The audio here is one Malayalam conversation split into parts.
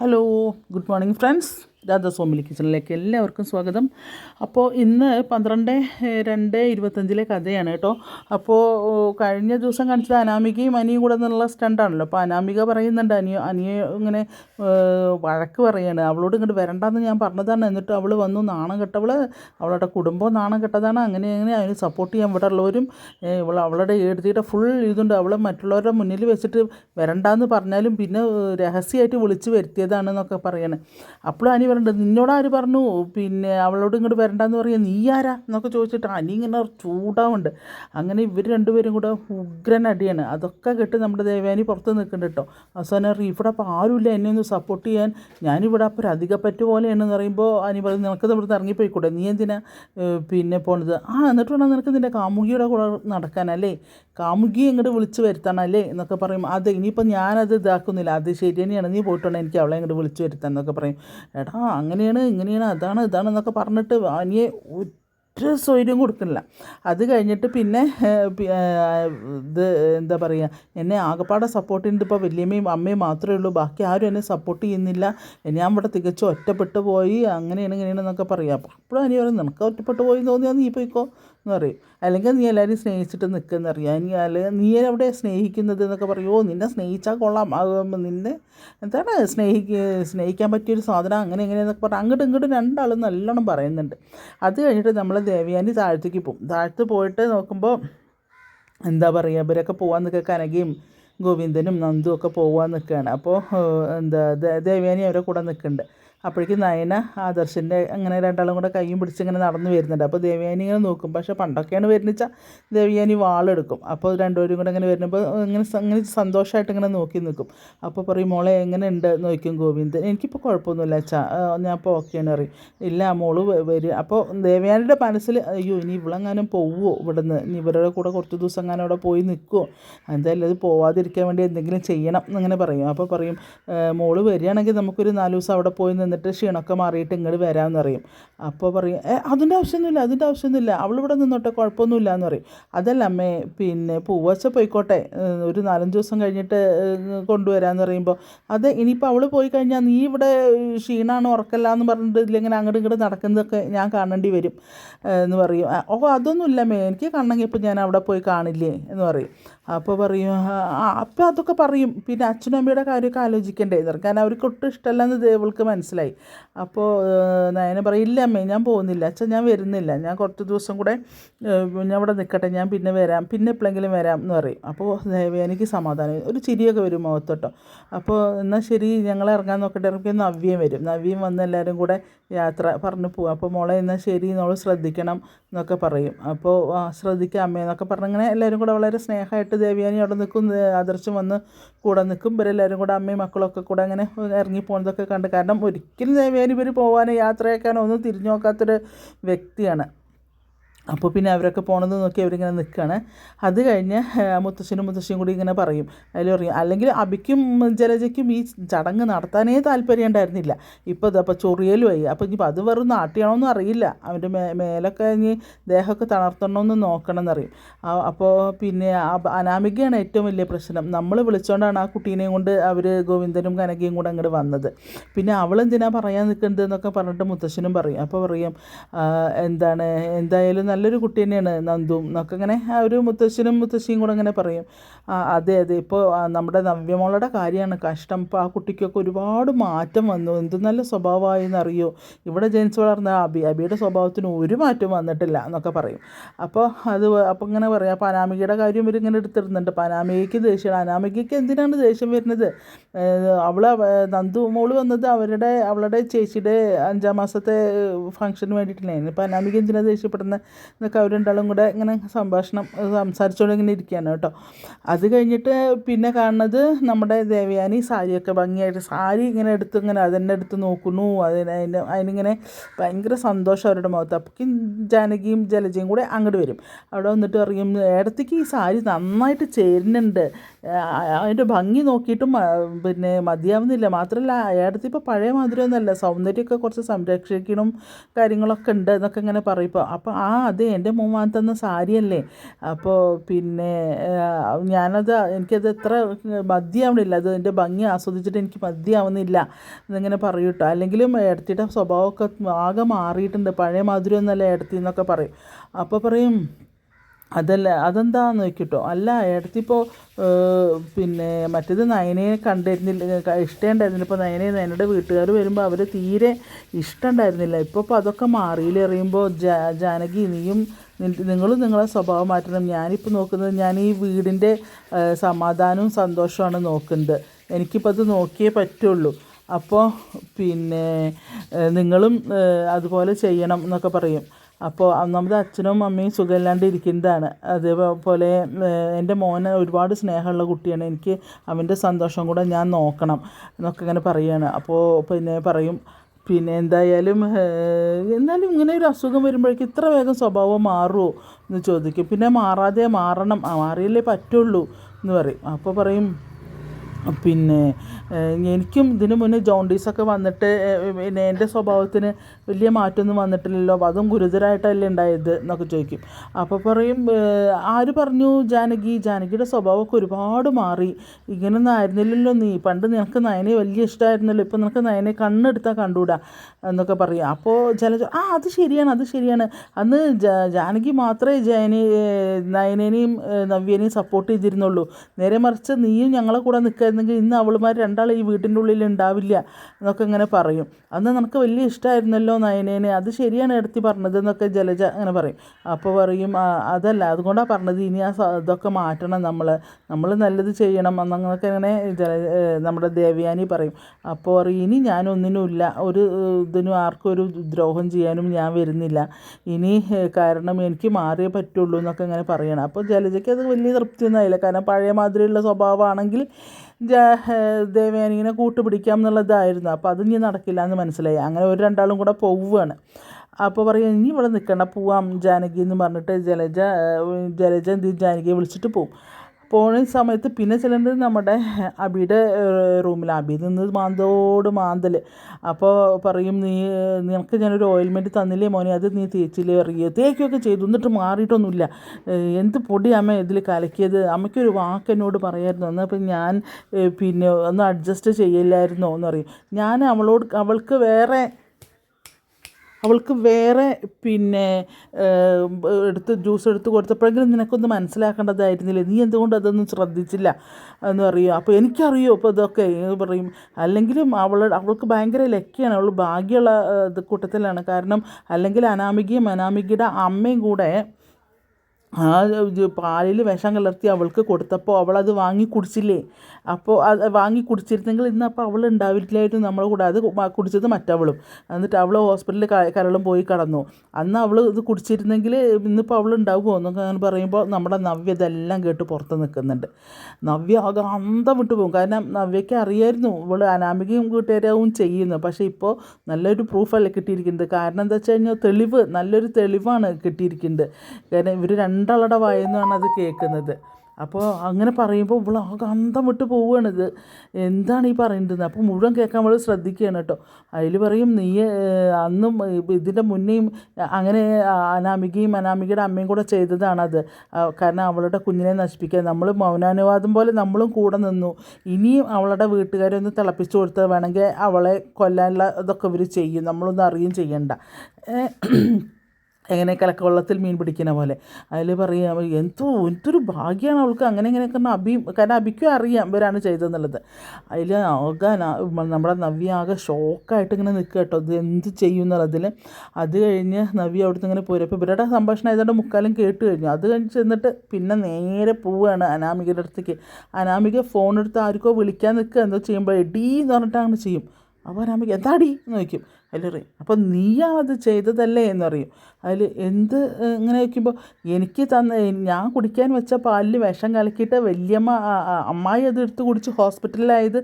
Hello good morning friends Radha കിച്ചണിലേക്ക് എല്ലാവർക്കും സ്വാഗതം. അപ്പോൾ ഇന്ന് പന്ത്രണ്ട് രണ്ട് ഇരുപത്തഞ്ചിലെ കഥയാണ് കേട്ടോ. അപ്പോൾ കഴിഞ്ഞ ദിവസം കാണിച്ചത് അനാമികയും അനിയും കൂടെ നിന്നുള്ള സ്റ്റണ്ടാണല്ലോ. അപ്പോൾ അനാമിക പറയുന്നുണ്ട് അനിയ അനിയെ ഇങ്ങനെ വഴക്ക് പറയാണ്. അവളോട് ഇങ്ങോട്ട് വരണ്ടെന്ന് ഞാൻ പറഞ്ഞതാണ്. എന്നിട്ട് അവൾ വന്നു നാണം കെട്ടവൾ അവളുടെ കുടുംബം നാണം കെട്ടതാണ്. അങ്ങനെ അങ്ങനെ അതിന് സപ്പോർട്ട് ചെയ്യാൻ ഇവിടെ ഉള്ളവരും ഇവൾ അവളുടെ എഴുതിയുടെ ഫുൾ ഇതുണ്ട്. അവൾ മറ്റുള്ളവരുടെ മുന്നിൽ വെച്ചിട്ട് വരണ്ടെന്ന് പറഞ്ഞാലും പിന്നെ രഹസ്യമായിട്ട് വിളിച്ച് വരുത്തിയതാണെന്നൊക്കെ പറയണേ. അപ്പോഴും അനി പറയുന്നുണ്ട് നിന്നോട് ആര് പറഞ്ഞു? പിന്നെ അവളോട് ഇങ്ങോട്ട് വരണ്ടെന്ന് പറയുക നീ ആരാ? എന്നൊക്കെ ചോദിച്ചിട്ട് അനി ഇങ്ങനെ ചൂടാവുണ്ട്. അങ്ങനെ ഇവർ രണ്ടുപേരും കൂടെ ഉഗ്രൻ അടിയാണ്. അതൊക്കെ കേട്ട് നമ്മുടെ ദേവാനി പുറത്ത് നിൽക്കുന്നുണ്ട് കേട്ടോ. അവസാനം പറയും, ഇവിടെ അപ്പോൾ ആരുമില്ല. എന്നെ ഒന്ന് സപ്പോർട്ട് ചെയ്യാൻ ഞാനിവിടെ അപ്പോൾ അധികപ്പറ്റ് പോലെയാണെന്ന് പറയുമ്പോൾ അനി പറയും നിനക്ക് ഇവിടുന്ന് ഇറങ്ങിപ്പോയിക്കൂടെ? നീ എന്തിനാ പിന്നെ പോണത്? ആ എന്നിട്ട് വേണം നിനക്ക് നിന്റെ കാമുകിയുടെ കൂടെ നടക്കാനല്ലേ കാമുകി ഇങ്ങോട്ട് വിളിച്ച് വരുത്തണമല്ലേ എന്നൊക്കെ പറയും. അത് ഇനിയിപ്പോൾ ഞാനത് ഇതാക്കുന്നില്ല. അത് ശരി തന്നെയാണ്. നീ പോയിട്ടുണ്ട് എനിക്ക് അവളെ ഇങ്ങോട്ട് വിളിച്ച് വരുത്താൻ എന്നൊക്കെ പറയും. എടാ അങ്ങനെയാണ് ഇങ്ങനെയാണ് അതാണ് ഇതാണ് എന്നൊക്കെ പറഞ്ഞിട്ട് അനിയെ ഒരു സ്വൈര്യം കൊടുക്കുന്നില്ല. അത് കഴിഞ്ഞിട്ട് പിന്നെ ഇത് എന്താ പറയുക എന്നെ ആകെപ്പാടെ സപ്പോർട്ട് ചെയ്യുന്നത് ഇപ്പോൾ വലിയമ്മയും അമ്മയും മാത്രമേ ഉള്ളൂ. ബാക്കി ആരും എന്നെ സപ്പോർട്ട് ചെയ്യുന്നില്ല. ഞാൻ ഇവിടെ തികച്ചും ഒറ്റപ്പെട്ടു പോയി. അങ്ങനെയാണ് ഇങ്ങനെയാണ് എന്നൊക്കെ പറയാം. അപ്പോൾ അപ്പോഴും അനി പറയും നിനക്ക് ഒറ്റപ്പെട്ടു പോയി തോന്നിയാൽ നീ പോയിക്കോ. എന്ന് പറയും. അല്ലെങ്കിൽ നീ എല്ലാവരും സ്നേഹിച്ചിട്ട് നിൽക്കുമെന്ന് അറിയാം ഇനി അല്ലെങ്കിൽ നീ എവിടെ സ്നേഹിക്കുന്നത് എന്നൊക്കെ പറയുമോ നിന്നെ സ്നേഹിച്ചാൽ കൊള്ളാം. നിന്നെ എന്താണ് സ്നേഹിക്ക സ്നേഹിക്കാൻ പറ്റിയൊരു സാധനം അങ്ങനെ എങ്ങനെയെന്നൊക്കെ പറഞ്ഞാൽ അങ്ങോട്ടും ഇങ്ങോട്ടും രണ്ടാളും നല്ലോണം പറയുന്നുണ്ട്. അത് കഴിഞ്ഞിട്ട് നമ്മൾ ദേവയാനി താഴത്തേക്ക് പോകും താഴത്ത് പോയിട്ട് നോക്കുമ്പോൾ എന്താ പറയുക ഇവരൊക്കെ പോകാൻ നിൽക്കുക. കനകയും ഗോവിന്ദനും നന്ദും ഒക്കെ പോകാൻ നിൽക്കുകയാണ്. അപ്പോൾ എന്താ ദേവയാനി അവരെ കൂടെ നിൽക്കുന്നുണ്ട്. അപ്പോഴേക്കും നയന ആദർശന്റെ അങ്ങനെ രണ്ടാളും കൂടെ കൈയും പിടിച്ച് ഇങ്ങനെ നടന്നു വരുന്നുണ്ട്. അപ്പോൾ ദേവയാനി ഇങ്ങനെ നോക്കും. പക്ഷേ പണ്ടൊക്കെയാണ് വരുന്നിച്ച ദേവയാനി വാളെടുക്കും. അപ്പോൾ രണ്ടുപേരും കൂടെ ഇങ്ങനെ വരുമ്പോൾ ഇങ്ങനെ ഇങ്ങനെ സന്തോഷമായിട്ട് ഇങ്ങനെ നോക്കി നിൽക്കും. അപ്പോൾ പറയും മോളെ എങ്ങനെ ഉണ്ട് നോക്കും ഗോവിന്ദൻ. എനിക്കിപ്പോൾ കുഴപ്പമൊന്നുമില്ല അച്ഛാ. ഞാൻ ഇപ്പോൾ ഓക്കെയാണ്. അറിയും ഇല്ല മോൾ വരും. അപ്പോൾ ദേവയാനിയുടെ മനസ്സിൽ അയ്യോ ഇനി ഇവളെങ്ങാനും പോവുമോ ഇവിടുന്ന്? ഇനി ഇവരുടെ കൂടെ കുറച്ച് ദിവസം എങ്ങാനും അവിടെ പോയി നിൽക്കുമോ എന്തായാലും അത് പോവാതിരിക്കാൻ വേണ്ടി എന്തെങ്കിലും ചെയ്യണം എന്നിങ്ങനെ പറയും. അപ്പോൾ പറയും മോൾ വരികയാണെങ്കിൽ നമുക്കൊരു നാല് ദിവസം അവിടെ പോയി നിന്നിട്ട് ക്ഷീണമൊക്കെ മാറിയിട്ട് ഇങ്ങോട്ട് വരാമെന്ന് പറയും. അപ്പോൾ പറയും ഏ അതിന്റെ ആവശ്യമൊന്നുമില്ല അതിന്റെ ആവശ്യമൊന്നുമില്ല അവളിവിടെ നിന്നോട്ടെ കുഴപ്പമൊന്നുമില്ല എന്ന് പറയും. അതല്ല അമ്മേ പിന്നെ പൂവച്ച പോയിക്കോട്ടെ ഒരു നാലഞ്ച് ദിവസം കഴിഞ്ഞിട്ട് കൊണ്ടുവരാമെന്ന് പറയുമ്പോൾ അത് ഇനിയിപ്പോൾ അവൾ പോയി കഴിഞ്ഞാൽ നീ ഇവിടെ ക്ഷീണമാണ് ഉറക്കല്ല എന്ന് പറഞ്ഞിട്ട് ഇതിലിങ്ങനെ അങ്ങോട്ട് ഇങ്ങോട്ട് നടക്കുന്നതൊക്കെ ഞാൻ കാണേണ്ടി വരും എന്ന് പറയും. ഓ അതൊന്നുമില്ല മേ എനിക്ക് കാണണമെങ്കിൽ ഇപ്പോൾ ഞാൻ അവിടെ പോയി കാണില്ലേ എന്ന് പറയും. അപ്പോൾ പറയും അപ്പോൾ അതൊക്കെ പറയും. പിന്നെ അച്ഛനും അമ്മയുടെ കാര്യമൊക്കെ ആലോചിക്കേണ്ടേ എന്ന് കാരണം അവർക്ക് ഒട്ടും ഇഷ്ടമല്ലെന്ന് ദേവൾക്ക് മനസ്സിലായി. അപ്പോൾ നയന പറയും ഇല്ല അമ്മേ ഞാൻ പോകുന്നില്ല. അച്ഛൻ ഞാൻ വരുന്നില്ല. ഞാൻ കുറച്ച് ദിവസം കൂടെ ഞാൻ ഇവിടെ നിൽക്കട്ടെ ഞാൻ പിന്നെ വരാം. പിന്നെ എപ്പോഴെങ്കിലും വരാം എന്ന് പറയും. അപ്പോൾ എനിക്ക് സമാധാനം. ഒരു ചിരിയൊക്കെ വരും മുഖത്തോട്ടോ. അപ്പോൾ എന്നാൽ ശരി ഞങ്ങൾ ഇറങ്ങാൻ നോക്കട്ടെ ഇറങ്ങി നവ്യം വരും. നവ്യം വന്ന് എല്ലാവരും കൂടെ യാത്ര പറഞ്ഞു പോകും അപ്പോൾ മോളെ എന്നാൽ ശരി നമ്മൾ ശ്രദ്ധിക്കണം എന്നൊക്കെ പറയും. അപ്പോൾ ശ്രദ്ധിക്കാം അമ്മേ എന്നൊക്കെ പറഞ്ഞ് അങ്ങനെ എല്ലാവരും കൂടെ വളരെ സ്നേഹമായിട്ട് ദേവിയാനി അവിടെ നിൽക്കും. ആദർശം വന്ന് കൂടെ നിൽക്കും. ഇവരെല്ലാവരും കൂടെ അമ്മയും മക്കളൊക്കെ കൂടെ അങ്ങനെ ഇറങ്ങി പോകുന്നതൊക്കെ കണ്ട്. കാരണം ഒരിക്കലും ഇവർ പോകാനോ യാത്രയാക്കാനോ ഒന്നും തിരിഞ്ഞു നോക്കാത്തൊരു വ്യക്തിയാണ്. അപ്പോൾ പിന്നെ അവരൊക്കെ പോണത് നോക്കി അവരിങ്ങനെ നിൽക്കുകയാണ് അത് കഴിഞ്ഞ് മുത്തശ്ശനും മുത്തശ്ശിയും കൂടി ഇങ്ങനെ പറയും. അതിൽ പറയും അല്ലെങ്കിൽ അബിക്കും ജലജയ്ക്കും ഈ ചടങ്ങ് നടത്താനേ താല്പര്യം ഉണ്ടായിരുന്നില്ല. ഇപ്പോൾ അപ്പോൾ ചൊറിയലുമായി. അപ്പോൾ ഇനിയിപ്പോൾ അത് വെറും നാട്ടിയാണോന്നും അറിയില്ല. അവന്റെ മേ മേലൊക്കെ ഇനി ദേഹമൊക്കെ തളർത്തണമെന്ന് നോക്കണം എന്നറിയും അപ്പോൾ പിന്നെ അനാമികയാണ് ഏറ്റവും വലിയ പ്രശ്നം. നമ്മൾ വിളിച്ചുകൊണ്ടാണ് ആ കുട്ടീനെയും കൊണ്ട് അവർ ഗോവിന്ദനും കനകയും കൂടെ അങ്ങോട്ട് വന്നത്. പിന്നെ അവളെന്തിനാ പറയാൻ നിൽക്കുന്നത് എന്നൊക്കെ പറഞ്ഞിട്ട് മുത്തശ്ശനും പറയും. അപ്പോൾ പറയും എന്താണ് എന്തായാലും നല്ലൊരു കുട്ടി തന്നെയാണ് നന്ദുവും എന്നൊക്കെ ഇങ്ങനെ ആ ഒരു മുത്തശ്ശനും മുത്തശ്ശിയും കൂടെ ഇങ്ങനെ പറയും. അതെ അതെ. ഇപ്പോൾ നമ്മുടെ നവ്യമോളുടെ കാര്യമാണ്. കഷ്ടം. ഇപ്പോൾ ആ കുട്ടിക്കൊക്കെ ഒരുപാട് മാറ്റം വന്നു. എന്ത് നല്ല സ്വഭാവമായി എന്നറിയോ ഇവിടെ ജനിച്ചു വളർന്ന അബി അബിയുടെ സ്വഭാവത്തിന് ഒരു മാറ്റം വന്നിട്ടില്ല എന്നൊക്കെ പറയും. അപ്പോൾ അത് അപ്പോൾ ഇങ്ങനെ പറയാം. അപ്പോൾ അനാമികയുടെ കാര്യം ഇവർ ഇങ്ങനെ എടുത്തിരുന്നുണ്ട് അപ്പോൾ അനാമികയ്ക്ക് ദേഷ്യമാണ് അനാമികയ്ക്ക് എന്തിനാണ് ദേഷ്യം വരുന്നത്? അവൾ നന്ദു മോൾ വന്നത് അവരുടെ അവളുടെ ചേച്ചിയുടെ അഞ്ചാം മാസത്തെ ഫംഗ്ഷന് വേണ്ടിയിട്ടില്ല ഇപ്പോൾ അനാമിക എന്തിനാണ് ദേഷ്യപ്പെടുന്നത്? എന്നൊക്കെ അവർ രണ്ടാളും കൂടെ ഇങ്ങനെ സംഭാഷണം സംസാരിച്ചുകൊണ്ട് ഇങ്ങനെ ഇരിക്കുകയാണ് കേട്ടോ. അത് കഴിഞ്ഞിട്ട് പിന്നെ കാണുന്നത് നമ്മുടെ ദേവയാനി സാരിയൊക്കെ ഭംഗിയായിട്ട് സാരി ഇങ്ങനെ എടുത്ത് ഇങ്ങനെ അതെന്നെ അടുത്ത് നോക്കുന്നു. അതിന് അതിന് അതിനിങ്ങനെ ഭയങ്കര സന്തോഷം അവരുടെ മുഖത്ത്. അപ്പോഴേക്കും ജാനകിയും ജലജയും കൂടെ അങ്ങോട്ട് വരും. അവിടെ വന്നിട്ട് പറയും ഏടത്തേക്ക് ഈ സാരി നന്നായിട്ട് ചേരുന്നുണ്ട്. അതിന്റെ ഭംഗി നോക്കിയിട്ടും പിന്നെ മതിയാവുന്നില്ല. മാത്രമല്ല ഏടത്തി ഇപ്പോൾ പഴയ മാതിരിയൊന്നുമല്ല സൗന്ദര്യമൊക്കെ കുറച്ച് സംരക്ഷിക്കണം കാര്യങ്ങളൊക്കെ ഉണ്ട് എന്നൊക്കെ ഇങ്ങനെ പറയും. അപ്പോൾ ആ അതെ എന്റെ മോൻ വാങ്ങി തന്ന സാരിയല്ലേ? അപ്പോൾ പിന്നെ ഞാനത് എനിക്കത് എത്ര മതിയാവണില്ല. അത് എന്റെ ഭംഗി ആസ്വദിച്ചിട്ട് എനിക്ക് മതിയാവുന്നില്ല. എന്നിങ്ങനെ പറയും കേട്ടോ അല്ലെങ്കിലും ഏടത്തിയുടെ സ്വഭാവമൊക്കെ ആകെ മാറിയിട്ടുണ്ട്. പഴയ മാധുരി ഒന്നല്ല ഏടത്തി എന്നൊക്കെ പറയും. അപ്പോൾ പറയും അതല്ല അതെന്താന്ന് നോക്കിട്ടോ അല്ല ഏടത്തിപ്പോൾ പിന്നെ മറ്റേത് നയനയെ കണ്ടിരുന്നില്ല ഇഷ്ടമുണ്ടായിരുന്നില്ല ഇപ്പോൾ നയനെ നയനയുടെ വീട്ടുകാർ വരുമ്പോൾ അവർ തീരെ ഇഷ്ടമുണ്ടായിരുന്നില്ല ഇപ്പോൾ ഇപ്പോൾ അതൊക്കെ മാറിയിലെറിയുമ്പോൾ ജാ ജാനകി നീയും നിങ്ങളും നിങ്ങളെ സ്വഭാവം മാറ്റണം. ഞാനിപ്പോൾ നോക്കുന്നത് ഞാൻ ഈ വീടിന്റെ സമാധാനവും സന്തോഷമാണ് നോക്കുന്നത്. എനിക്കിപ്പോൾ അത് നോക്കിയേ പറ്റുള്ളൂ. അപ്പോൾ പിന്നെ നിങ്ങളും അതുപോലെ ചെയ്യണം എന്നൊക്കെ പറയും. അപ്പോൾ നമ്മുടെ അച്ഛനും അമ്മയും സുഖമില്ലാണ്ട് ഇരിക്കുന്നതാണ് അതേപോലെ എന്റെ മോന് ഒരുപാട് സ്നേഹമുള്ള കുട്ടിയാണ്. എനിക്ക് അവന്റെ സന്തോഷം കൂടെ ഞാൻ നോക്കണം എന്നൊക്കെ ഇങ്ങനെ പറയുകയാണ്. അപ്പോൾ പിന്നെ പറയും പിന്നെ എന്തായാലും എന്നാലും ഇങ്ങനെ ഒരു അസുഖം വരുമ്പോഴേക്കും ഇത്ര വേഗം സ്വഭാവം മാറുമോ? എന്ന് ചോദിക്കും. പിന്നെ മാറാതെ മാറണം. മാറിയല്ലേ പറ്റുള്ളൂ എന്ന് പറയും. അപ്പോൾ പറയും പിന്നെ എനിക്കും ഇതിന് മുന്നേ ജോണ്ടീസൊക്കെ വന്നിട്ട് പിന്നെ എന്റെ സ്വഭാവത്തിന് വലിയ മാറ്റമൊന്നും വന്നിട്ടില്ലല്ലോ അതും ഗുരുതരമായിട്ടല്ലേ ഉണ്ടായത് എന്നൊക്കെ ചോദിക്കും. അപ്പോൾ പറയും ആര് പറഞ്ഞു ജാനകി ജാനകിയുടെ സ്വഭാവമൊക്കെ ഒരുപാട് മാറി. ഇങ്ങനൊന്നും ആയിരുന്നില്ലല്ലോ നീ. പണ്ട് നിനക്ക് നയനെ വലിയ ഇഷ്ടമായിരുന്നല്ലോ ഇപ്പം നിനക്ക് നയനെ കണ്ണെടുത്താൽ കണ്ടുകൂടാ എന്നൊക്കെ പറയും. അപ്പോൾ ചില ആ അത് ശരിയാണ് അത് ശരിയാണ്. അന്ന് ജാനകി മാത്രമേ ജയനെ നയനേനെയും നവ്യേനെയും സപ്പോർട്ട് ചെയ്തിരുന്നുള്ളൂ. നേരെ മറിച്ച് നീയും ഞങ്ങളെ കൂടെ നിൽക്കായിരുന്നെങ്കിൽ ഇന്ന് അവളുമാർ രണ്ടാളും ഈ വീട്ടിന്റെ ഉള്ളിൽ ഉണ്ടാവില്ല എന്നൊക്കെ ഇങ്ങനെ പറയും. അന്ന് നമുക്ക് വലിയ ഇഷ്ടമായിരുന്നല്ലോ നയനേനെ അത് ശരിയാണ് എടുത്തി പറഞ്ഞത് എന്നൊക്കെ ജലജ അങ്ങനെ പറയും. അപ്പോൾ പറയും അതല്ല അതുകൊണ്ടാണ് പറഞ്ഞത് ഇനി ആ ഇതൊക്കെ മാറ്റണം നമ്മൾ നമ്മൾ നല്ലത് ചെയ്യണം എന്നൊക്കെ ഇങ്ങനെ ജല നമ്മുടെ ദേവയാനി പറയും. അപ്പോൾ പറയും ഇനി ഞാനൊന്നിനും ഇല്ല ഒരു ഇതിനും ആർക്കും ഒരു ദ്രോഹം ചെയ്യാനും ഞാൻ വരുന്നില്ല. ഇനി കാരണം എനിക്ക് മാറിയേ പറ്റുള്ളൂ എന്നൊക്കെ ഇങ്ങനെ പറയണം. അപ്പോൾ ജലജയ്ക്ക് അത് വലിയ തൃപ്തിയൊന്നും ആയില്ല. കാരണം പഴയ മാതിരിയുള്ള സ്വഭാവമാണെങ്കിൽ ദേവയാനിനെ കൂട്ടുപിടിക്കാം എന്നുള്ളതായിരുന്നു. അപ്പോൾ അത് ഇനി നടക്കില്ല എന്ന് മനസ്സിലായി. അങ്ങനെ ഒരു രണ്ടാളും കൂടെ പോവുകയാണ് അപ്പോൾ പറയും ഇനി ഇവിടെ നിൽക്കണ്ട പോവാം ജാനകി എന്ന് പറഞ്ഞിട്ട് ജലജ ജലജ എന്ത്? ജാനകിയെ വിളിച്ചിട്ട് പോവും. പോണ സമയത്ത് പിന്നെ ചിലത് നമ്മുടെ അബിയുടെ റൂമിൽ അബി നിന്ന് മാന്തോട് മാന്തൽ അപ്പോൾ പറയും നീ നിനക്ക് ഞാനൊരു ഓയിൽമെന്റ് തന്നില്ലേ മോനെ? അത് നീ തേച്ചില്ലേ? അറിയോ തേക്കുകയൊക്കെ ചെയ്തു. എന്നിട്ട് മാറിയിട്ടൊന്നുമില്ല. എന്ത് പൊടി അമ്മ ഇതിൽ കലക്കിയത്? അമ്മയ്ക്കൊരു വാക്ക് എന്നോട് പറയായിരുന്നു. എന്നാൽ അപ്പം ഞാൻ പിന്നെ ഒന്ന് അഡ്ജസ്റ്റ് ചെയ്യില്ലായിരുന്നോ എന്ന് പറയും. ഞാൻ അവളോട് അവൾക്ക് വേറെ അവൾക്ക് വേറെ പിന്നെ എടുത്ത് ജ്യൂസ് എടുത്ത് കൊടുത്തപ്പോഴെങ്കിലും നിനക്കൊന്ന് മനസ്സിലാക്കേണ്ടതായിരുന്നില്ലേ. നീ എന്തുകൊണ്ട് അതൊന്നും ശ്രദ്ധിച്ചില്ല എന്ന് പറയും അപ്പോൾ എനിക്കറിയോ അപ്പോൾ ഇതൊക്കെ പറയും. അല്ലെങ്കിലും അവൾ അവൾക്ക് ഭയങ്കര ലക്കിയാണ്. അവൾ ഭാഗ്യമുള്ള കൂട്ടത്തിലാണ്. കാരണം അല്ലെങ്കിൽ അനാമികയും അനാമികയുടെ അമ്മയും കൂടെ ആ പാലിൽ വിഷം കലർത്തി അവൾക്ക് കൊടുത്തപ്പോൾ അവളത് വാങ്ങി കുടിച്ചില്ലേ? അപ്പോൾ അത് വാങ്ങി കുടിച്ചിരുന്നെങ്കിൽ ഇന്ന് അപ്പോൾ അവൾ ഉണ്ടാവില്ലായിരുന്നു നമ്മളെ കൂടെ. അത് കുടിച്ചത് മറ്റവളും. എന്നിട്ട് അവൾ ഹോസ്പിറ്റലിൽ കരളും പോയി കടന്നു. അന്ന് അവൾ ഇത് കുടിച്ചിരുന്നെങ്കിൽ ഇന്നിപ്പോൾ അവൾ ഉണ്ടാവുമോ എന്നൊക്കെ അങ്ങനെ പറയുമ്പോൾ നമ്മുടെ നവ്യ ഇതെല്ലാം കേട്ട് പുറത്ത് നിൽക്കുന്നുണ്ട്. നവ്യ ആകെ അന്തം വിട്ടു പോകും. കാരണം നവ്യയ്ക്ക് അറിയായിരുന്നു ഇവൾ അനാമികയും കൂട്ടുകാരാവും ചെയ്യുന്നു പക്ഷേ ഇപ്പോൾ നല്ലൊരു പ്രൂഫല്ലേ കിട്ടിയിരിക്കുന്നത്. കാരണം എന്താ വെച്ച് കഴിഞ്ഞാൽ തെളിവ് നല്ലൊരു തെളിവാണ് കിട്ടിയിരിക്കുന്നത്. കാരണം ഇവർ രണ്ടാളുടെ വായെന്നാണ് അത് കേൾക്കുന്നത്. അപ്പോൾ അങ്ങനെ പറയുമ്പോൾ ഇവൾ ആകെ അന്തം വിട്ട് പോവുകയാണിത്. എന്താണ് ഈ പറയുന്നത് അപ്പോൾ മുഴുവൻ കേൾക്കാൻ അവൾ ശ്രദ്ധിക്കുകയാണ് കേട്ടോ. അതിൽ പറയും നീ അന്നും ഇതിന്റെ മുന്നേയും അങ്ങനെ അനാമികയും അനാമികയുടെ അമ്മയും കൂടെ ചെയ്തതാണത്. കാരണം അവളുടെ കുഞ്ഞിനെ നശിപ്പിക്കാൻ നമ്മൾ മൗനാനുവാദം പോലെ നമ്മളും കൂടെ നിന്നു. ഇനിയും അവളുടെ വീട്ടുകാരെ ഒന്ന് തിളപ്പിച്ചു കൊടുത്താൽ വേണമെങ്കിൽ അവളെ കൊല്ലാനുള്ള ഇതൊക്കെ ഇവർ ചെയ്യും. നമ്മളൊന്നും അറിയും ചെയ്യണ്ട. എങ്ങനെ കലക്കവെള്ളത്തിൽ മീൻ പിടിക്കുന്ന പോലെ. അതിൽ പറയാം എന്തോ എന്തൊരു ഭാഗ്യമാണ് അവൾക്ക്. അങ്ങനെ ഇങ്ങനെയൊക്കെ അഭി കാരണം അഭിക്കും അറിയാം ഇവരാണ് ചെയ്തതെന്നുള്ളത്. അതിൽ ആകെ നമ്മുടെ നവ്യ ആകെ ഷോക്കായിട്ട് ഇങ്ങനെ നിൽക്കുക കേട്ടോ. ഇത് എന്ത് ചെയ്യും എന്നുള്ളതിൽ അത് കഴിഞ്ഞ് നവ്യ അവിടുത്തെ ഇങ്ങനെ പോരും അപ്പോൾ ഇവരുടെ സംഭാഷണം ആയതുകൊണ്ട് മുക്കാലും കേട്ട് കഴിഞ്ഞു. അത് കഴിഞ്ഞ് ചെന്നിട്ട് പിന്നെ നേരെ പോവുകയാണ് അനാമികയുടെ അടുത്തേക്ക്. അനാമിക ഫോൺ എടുത്ത് ആർക്കോ വിളിക്കാൻ നിൽക്കുക. എന്തോ ചെയ്യുമ്പോൾ എടീ എന്ന് പറഞ്ഞിട്ട് അങ്ങനെ ചെയ്യും. അപ്പോൾ അനാമിക എന്താടി? എന്ന് ചോദിക്കും. അതിൽ അപ്പോൾ നീയാ അത് ചെയ്തതല്ലേ എന്നറിയും. അതിൽ എന്ത് ഇങ്ങനെ വയ്ക്കുമ്പോൾ എനിക്ക് തന്ന ഞാൻ കുടിക്കാൻ വെച്ച പാലിൽ വിഷം കലക്കിയിട്ട് വലിയമ്മ അമ്മായി അത് എടുത്ത് കുടിച്ച് ഹോസ്പിറ്റലിലായത്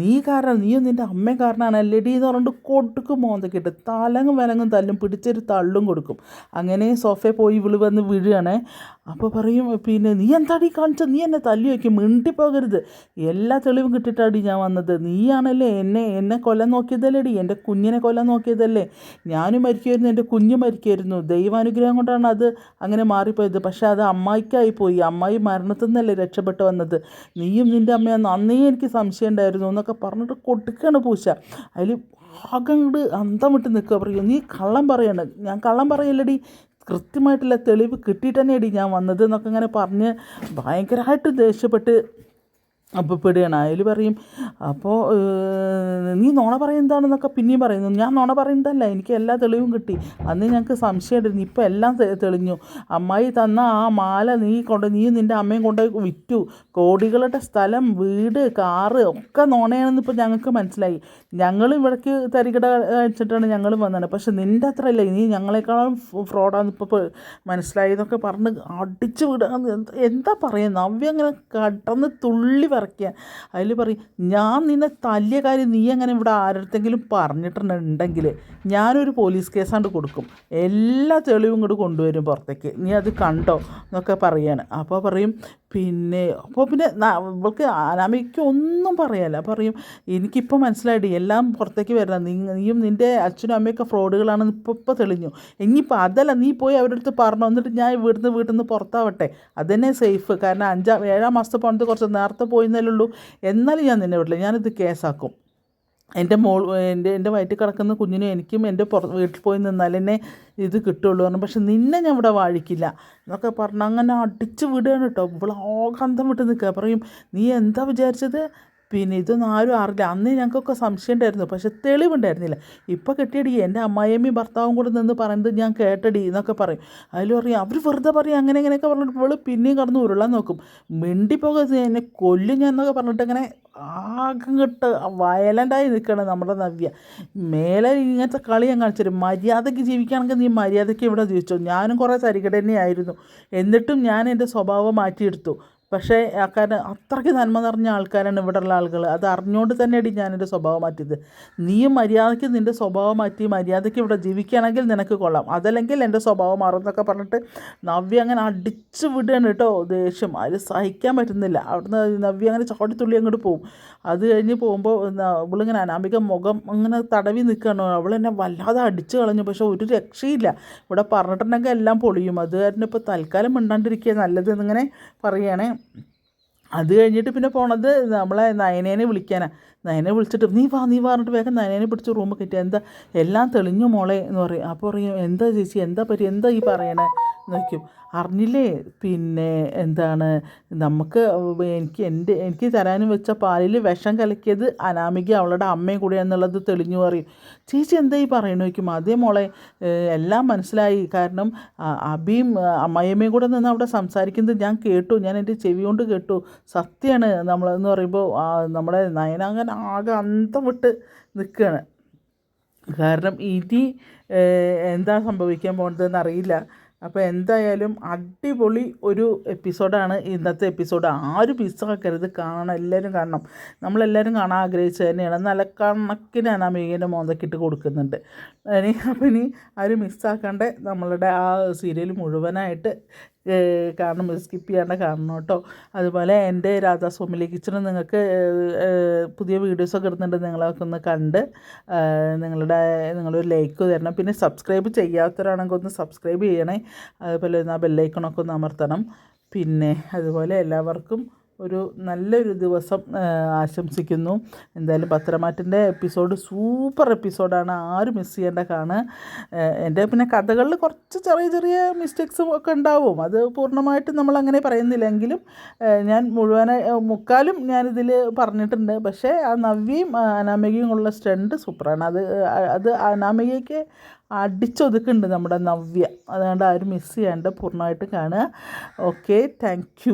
നീ കാരണം നീയും നിന്റെ അമ്മയും കാരണമാണ് അല്ലെടി എന്ന് പറഞ്ഞിട്ട് കൊടുക്കും മോന്തക്കിട്ട് തലങ്ങും വിലങ്ങും തല്ലും പിടിച്ചൊരു തള്ളും കൊടുക്കും. അങ്ങനെ സോഫയിൽ പോയി ഇവിൾ വന്ന് വീഴുകയാണേ. അപ്പോൾ പറയും പിന്നെ നീ എന്താടി കാണിച്ചത് നീ എന്നെ തല്ലി വയ്ക്കും മിണ്ടിപ്പോകരുത്. എല്ലാ തെളിവും കിട്ടിയിട്ടാടി ഞാൻ വന്നത്. നീയാണല്ലേ എന്നെ എന്നെ കൊല്ലം നോക്കിയതല്ലേടി? എന്റെ കുഞ്ഞിനെ കൊല്ലാൻ നോക്കിയതല്ലേ? ഞാനും മരിക്കുമായിരുന്നു എന്റെ കുഞ്ഞ് മരിക്കുമായിരുന്നു. ദൈവാനുഗ്രഹം കൊണ്ടാണ് അത് അങ്ങനെ മാറിപ്പോയത്. പക്ഷേ അത് അമ്മായിക്കായി പോയി. അമ്മായി മരണത്തിൽ നിന്നല്ലേ രക്ഷപ്പെട്ട് വന്നത്. നീയും നിന്റെ അമ്മയും അന്നേ എനിക്ക് സംശയം ഉണ്ടായിരുന്നു എന്നൊക്കെ പറഞ്ഞിട്ട് കൊടുക്കുകയാണ് പൂച്ച. അതിൽ ആകങ്ങട് അന്തം വിട്ട് നിൽക്കുക. പറയൂ നീ കള്ളം പറയണ്ട ഞാൻ കള്ളം പറയല്ലടി. കൃത്യമായിട്ടുള്ള തെളിവ് കിട്ടിയിട്ട് തന്നെയടി ഞാൻ വന്നത് എന്നൊക്കെ ഇങ്ങനെ പറഞ്ഞ് ഭയങ്കരമായിട്ട് ദേഷ്യപ്പെട്ട് അപ്പോൾ പെടുകയാണ് അതിൽ പറയും അപ്പോൾ നീ നോണ പറയുന്നതാണെന്നൊക്കെ പിന്നെയും പറയുന്നു. ഞാൻ നോണ പറയുന്നതല്ല എനിക്ക് എല്ലാ തെളിവും കിട്ടി. അന്ന് ഞങ്ങൾക്ക് സംശയമായിരുന്നു ഇപ്പം എല്ലാം തെളിഞ്ഞു. അമ്മായി തന്ന ആ മാല നീ കൊണ്ട് നീ നിന്റെ അമ്മയും കൊണ്ടുപോയി വിറ്റു. കോടികളുടെ സ്ഥലം വീട് കാറ് ഒക്കെ നോണയാണെന്ന് ഇപ്പോൾ ഞങ്ങൾക്ക് മനസ്സിലായി. ഞങ്ങൾ ഇവിടേക്ക് തരികിട അടിച്ചിട്ടാണ് ഞങ്ങളും വന്നത്. പക്ഷെ നിന്റെ അത്ര അല്ല നീ ഞങ്ങളെക്കാളും ഫ്രോഡാന്ന് ഇപ്പോൾ മനസ്സിലായി എന്നൊക്കെ പറഞ്ഞ് അടിച്ചു വിടുക എന്താ- പറയുന്നത് നവ്യ അങ്ങനെ കടന്ന് തുള്ളി വിറയ്ക്കുക അതിൽ പറയും ഞാൻ നിന്നെ തല്ലിയ കാര്യം നീ അങ്ങനെ ഇവിടെ ആരടുത്തെങ്കിലും പറഞ്ഞിട്ടുണ്ടെങ്കിൽ ഞാനൊരു പോലീസ് കേസാണ്ട് കൊടുക്കും. എല്ലാ തെളിവും ഇങ്ങോട്ട് കൊണ്ടുവരും പുറത്തേക്ക്. നീ അത് കണ്ടോ? എന്നൊക്കെ പറയാണ്. അപ്പോൾ പറയും പിന്നെ അപ്പോൾ പിന്നെ നമ്മൾക്ക് അനാമിക്ക് ഒന്നും പറയാല്ല. പറയും എനിക്കിപ്പോൾ മനസ്സിലായിട്ട് എല്ലാം പുറത്തേക്ക് വരണം നീ നീയും നിന്റെ അച്ഛനും അമ്മയൊക്കെ ഫ്രോഡുകളാണെന്ന് ഇപ്പോൾ ഇപ്പോൾ തെളിഞ്ഞു. ഇനിയിപ്പോൾ അതല്ല നീ പോയി അവരുടെ അടുത്ത് പറഞ്ഞു. എന്നിട്ട് ഞാൻ വീട്ടിൽ വീട്ടിൽ നിന്ന് പുറത്താവട്ടെ. അതന്നെ സേഫ്. കാരണം അഞ്ചാം ഏഴാം മാസത്തെ പണിത് കുറച്ച് നേരത്തെ പോയിന്നല്ലേ ഉള്ളൂ. എന്നാലും ഞാൻ നിന്നെ വിടില്ല. ഞാനിത് കേസാക്കും. എന്റെ മോൾ എന്റെ എന്റെ വയറ്റിൽ കിടക്കുന്ന കുഞ്ഞിനും എനിക്കും എന്റെ പുറ വീട്ടിൽ പോയി നിന്നാൽ എന്നെ ഇത് കിട്ടുള്ളൂ പറഞ്ഞു. പക്ഷെ നിന്നെ ഞാൻ ഇവിടെ വാഴിക്കില്ല. എന്നൊക്കെ പറഞ്ഞ് അങ്ങനെ അടിച്ച് വിടുകയാണ് കേട്ടോ. ഇവിടെ ആകന്തം വിട്ട് നിൽക്കുക. പറയും നീ എന്താ വിചാരിച്ചത്? പിന്നെ ഇതൊന്നും ആരും അറിയില്ല. അന്ന് ഞങ്ങൾക്കൊക്കെ സംശയം ഉണ്ടായിരുന്നു. പക്ഷെ തെളിവുണ്ടായിരുന്നില്ല. ഇപ്പോൾ കിട്ടിയടി എന്റെ അമ്മായിയമ്മയും ഭർത്താവും കൂടെ നിന്ന് പറയുന്നത് ഞാൻ കേട്ടടി എന്നൊക്കെ പറയും. അതിൽ പറയും അവർ വെറുതെ പറയും അങ്ങനെ ഇങ്ങനെയൊക്കെ പറഞ്ഞിട്ട് ഇവൾ പിന്നെയും കടന്ന് ഉരുളാൻ നോക്കും. മിണ്ടിപ്പോകരുത് എന്നെ കൊല്ലും ഞാൻ എന്നൊക്കെ പറഞ്ഞിട്ട് ആകെ കിട്ട് വയലന്റായി നിൽക്കണം നമ്മുടെ നവ്യ. മേലെ ഇങ്ങനത്തെ കളി ഞാൻ കാണിച്ചു മര്യാദയ്ക്ക് ജീവിക്കുകയാണെങ്കിൽ നീ മര്യാദയ്ക്ക് ഇവിടെ ജീവിച്ചു. ഞാനും കുറേ തരികട ആയിരുന്നു. എന്നിട്ടും ഞാൻ എന്റെ സ്വഭാവം മാറ്റിയെടുത്തു. പക്ഷേ ആൾക്കാർ അത്രയ്ക്ക് നന്മ നിറഞ്ഞ ആൾക്കാരാണ് ഇവിടെയുള്ള ആളുകൾ അത് അറിഞ്ഞുകൊണ്ട് തന്നെയാണ് ഞാനെന്റെ സ്വഭാവം മാറ്റിയത്. നീയും മര്യാദയ്ക്ക് നിന്റെ സ്വഭാവം മാറ്റി മര്യാദയ്ക്ക് ഇവിടെ ജീവിക്കുകയാണെങ്കിൽ നിനക്ക് കൊള്ളാം. അതല്ലെങ്കിൽ എന്റെ സ്വഭാവം മാറും എന്നൊക്കെ പറഞ്ഞിട്ട് നവ്യ അങ്ങനെ അടിച്ച് വിടുകയാണ് കേട്ടോ. ദേഷ്യം. അതിൽ സഹിക്കാൻ പറ്റുന്നില്ല. അവിടുന്ന് നവ്യ അങ്ങനെ ചാടിത്തുള്ളി അങ്ങോട്ട് പോകും അത് കഴിഞ്ഞ് പോകുമ്പോൾ അവളിങ്ങനെ അനാമിക മുഖം അങ്ങനെ തടവി നിൽക്കുകയാണ് അവൾ എന്നെ വല്ലാതെ അടിച്ച് കളഞ്ഞു. പക്ഷേ ഒരു രക്ഷയില്ല. ഇവിടെ പറഞ്ഞിട്ടുണ്ടെങ്കിൽ എല്ലാം പൊളിയും. അത് കാരണം ഇപ്പോൾ തൽക്കാലം മിണ്ടാണ്ടിരിക്കുക നല്ലത് എന്നിങ്ങനെ പറയുകയാണേ അത് കഴിഞ്ഞിട്ട് പിന്നെ പോണത് നമ്മളെ നയനേനെ വിളിക്കാനാണ് നയനെ വിളിച്ചിട്ട് നീ വാ നീ പറഞ്ഞിട്ട് വേഗം നയനേനെ പിടിച്ച് റൂമിൽ കയറ്റി. എന്താ എല്ലാം തെളിഞ്ഞു മോളെ എന്ന് പറയും. അപ്പോൾ പറയും എന്താ ചേച്ചി എന്താ പറ്റി എന്താ ഈ പറയണേ? ചോദിക്കും അറിഞ്ഞില്ലേ? പിന്നെ എന്താണ്? നമുക്ക് എനിക്ക് എന്റെ എനിക്ക് തരാനും വെച്ച പാലിൽ വിഷം കലക്കിയത് അനാമിക അവളുടെ അമ്മയും കൂടെ എന്നുള്ളത് തെളിഞ്ഞു പറയും ചേച്ചി എന്തായി പറയണു ചോദിക്കും അതേ മോളെ എല്ലാം മനസ്സിലായി. കാരണം അബിയും അമ്മയമ്മയും കൂടെ നിന്ന് അവിടെ സംസാരിക്കുന്നത് ഞാൻ കേട്ടു. ഞാൻ എന്റെ ചെവി കൊണ്ട് കേട്ടു. സത്യമാണ് നമ്മളെന്ന് പറയുമ്പോൾ നമ്മുടെ നയനാങ്കൻ ആകെ അന്തം വിട്ട് നിൽക്കുകയാണ്. കാരണം ഇനി എന്താ സംഭവിക്കാൻ പോകുന്നതെന്ന് അറിയില്ല. അപ്പോൾ എന്തായാലും അടിപൊളി ഒരു എപ്പിസോഡാണ് ഇന്നത്തെ എപ്പിസോഡ്. ആരും മിസ്സാക്കരുത്. കാണണം. എല്ലാവരും കാണണം. നമ്മളെല്ലാവരും കാണാൻ ആഗ്രഹിച്ചത് തന്നെയാണ്. നല്ല കണക്കിന് അനാമികേന്റെ മോന്തക്കിട്ട് കൊടുക്കുന്നുണ്ട്. ഇനി അപ്പോൾ ഇനി ആരും മിസ്സാക്കാണ്ട് നമ്മളുടെ ആ സീരിയൽ മുഴുവനായിട്ട് കാണണം സ്കിപ്പ് ചെയ്യാണ്ട് കാരണം കേട്ടോ. അതുപോലെ എന്റെ രാധാസ്വാമിയിലെ കിച്ചണ് നിങ്ങൾക്ക് പുതിയ വീഡിയോസൊക്കെ ഇടുന്നുണ്ട് നിങ്ങളൊക്കെ ഒന്ന് കണ്ട് നിങ്ങളുടെ നിങ്ങളൊരു ലൈക്ക് തരണം. പിന്നെ സബ്സ്ക്രൈബ് ചെയ്യാത്തവരാണെങ്കിൽ ഒന്ന് സബ്സ്ക്രൈബ് ചെയ്യണേ. അതുപോലെ ആ ബെല്ലൈക്കണൊക്കെ ഒന്ന് അമർത്തണം. പിന്നെ അതുപോലെ എല്ലാവർക്കും ഒരു നല്ലൊരു ദിവസം ആശംസിക്കുന്നു. എന്തായാലും പത്രമാറ്റിന്റെ എപ്പിസോഡ് സൂപ്പർ എപ്പിസോഡാണ്. ആരും മിസ് ചെയ്യേണ്ട കാണുക. എന്റെ പിന്നെ കഥകളിൽ കുറച്ച് ചെറിയ ചെറിയ മിസ്റ്റേക്സും ഒക്കെ ഉണ്ടാവും. അത് പൂർണമായിട്ടും നമ്മൾ അങ്ങനെ പറയുന്നില്ലെങ്കിലും ഞാൻ മുഴുവനായി മുക്കാലും ഞാനിതിൽ പറഞ്ഞിട്ടുണ്ട്. പക്ഷേ ആ നവ്യയും അനാമികയും ഉള്ള സ്റ്റണ്ട് സൂപ്പറാണ്. അത് അത് അനാമികയ്ക്ക് അടിച്ചൊതുക്കുന്നുണ്ട് നമ്മുടെ നവ്യ. അതുകൊണ്ട് ആരും മിസ് ചെയ്യാണ്ട് പൂർണമായിട്ട് കാണുക. Okay thank